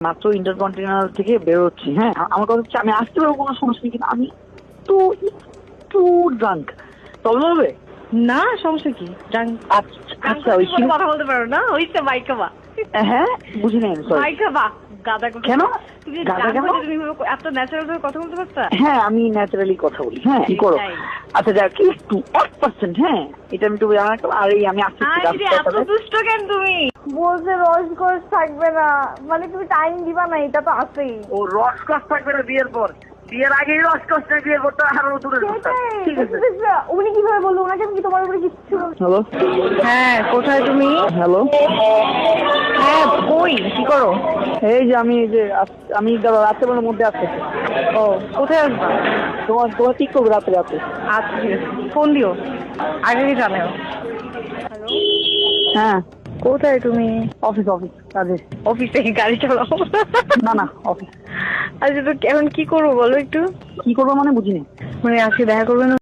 মাত্র ইন্টারকন্টিনেন্টাল থেকে বেরোচ্ছি হ্যাঁ? আমার কথা হচ্ছে আমি আসতে পারব কোনো সমস্যা নেই কিন্তু আমি তো একটু ড্রাঙ্ক প্রবলেম হবে? না সমস্যা কি? ড্রাঙ্ক আচ্ছা আচ্ছা ওই কথা বলতে পারো না? ওই তো বাইকা বা হ্যাঁ বুঝি নাই সরি বাইকা বা গাদা কেন? এত ন্যাচারাল ভাবে কথা বলতে পারতা? হ্যাঁ আমি ন্যাচারালি কথা বলি হ্যাঁ কি করো। আচ্ছা যাক একটু এক পার্সেন্ট হ্যাঁ এটা আমি একটু জানা আর এই আমি এত দুষ্ট কেন তুমি? বলছে রসকস থাকবে না। মানে তুমি টাইম দিবা না এটা তো আছেই। ও রসকস থাকবে না বিয়ের পর। বিয়ের আগেই রসকস নেই বিয়ের পর তো আরও ঠিক আছে। দেখছ? উনি কীভাবে বলল? ওনাকে কি তোমার উপরে কিচ্ছু হ্যালো? হ্যাঁ কোথায় তুমি? হ্যালো? হ্যাঁ কই? কি করো? এই যে আমি যে আমি দাদা রাত্রেবেলার মধ্যে আসতে ও কোথায় আসবা? তোমার তোমার ঠিক করবে রাতে রাতে? আচ্ছা ফোন দিও আগে জানাও। হ্যাঁ। কোথায় তুমি? অফিস অফিস কাজে। থেকে গাড়ি চালাও। না না অফিস আচ্ছা তো এখন কি করব বলো একটু? কি করব মানে বুঝিনি। মানে আজকে দেখা করবে না?